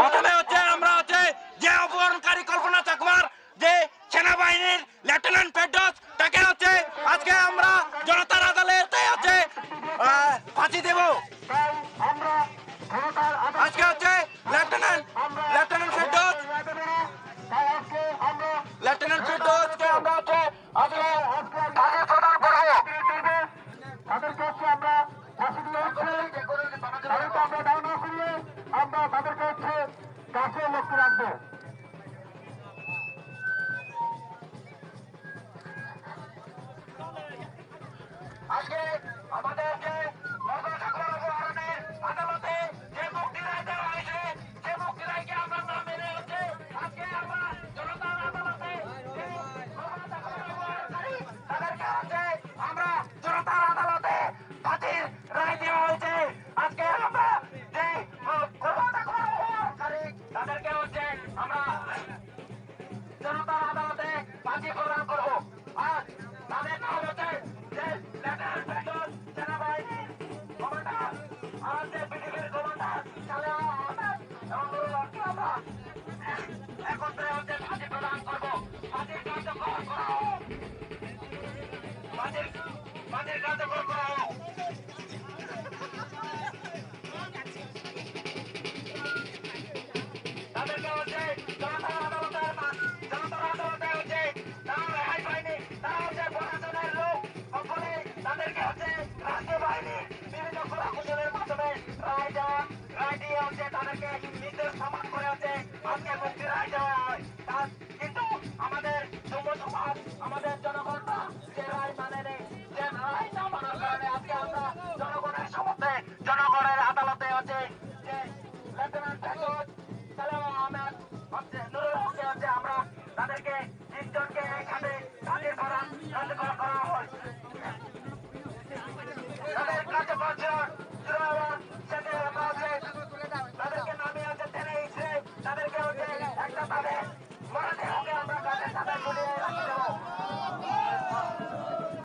প্রথমে হচ্ছে আমরা হচ্ছে যে অপহরণকারী কল্পনা চাকমার, যে সেনাবাহিনীর লেফটেন্যান্ট ফেডস তাকে হচ্ছে আজকে আমরা জনতার আদালতে হচ্ছে ফাঁসি দেব। আজকে হচ্ছে লেফটেন্যান্ট লেফটেন্যান্ট ফেডস লেফটেন্যান্ট ফেডসকে কাকে লক্ষ্য রাখব। এখন আমাদের জনগণ